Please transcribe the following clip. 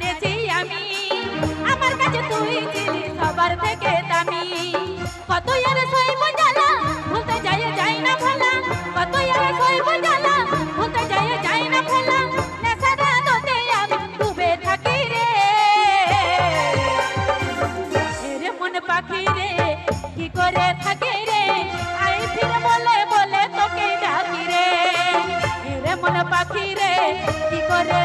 ছাড়েছি আমি। আমার কাছে তুই ছিলি সবার থেকে দামি। কত আর সইব জ্বালা, ভুলতে যায় যায় না ভোলা। কত যায় যায় না ভোলা। নেশার রে। রে মন পাখি রে, কি করে থাকে রে? আই বলে বলে তোকে ডাকি রে। রে মন পাখি রে, কি করে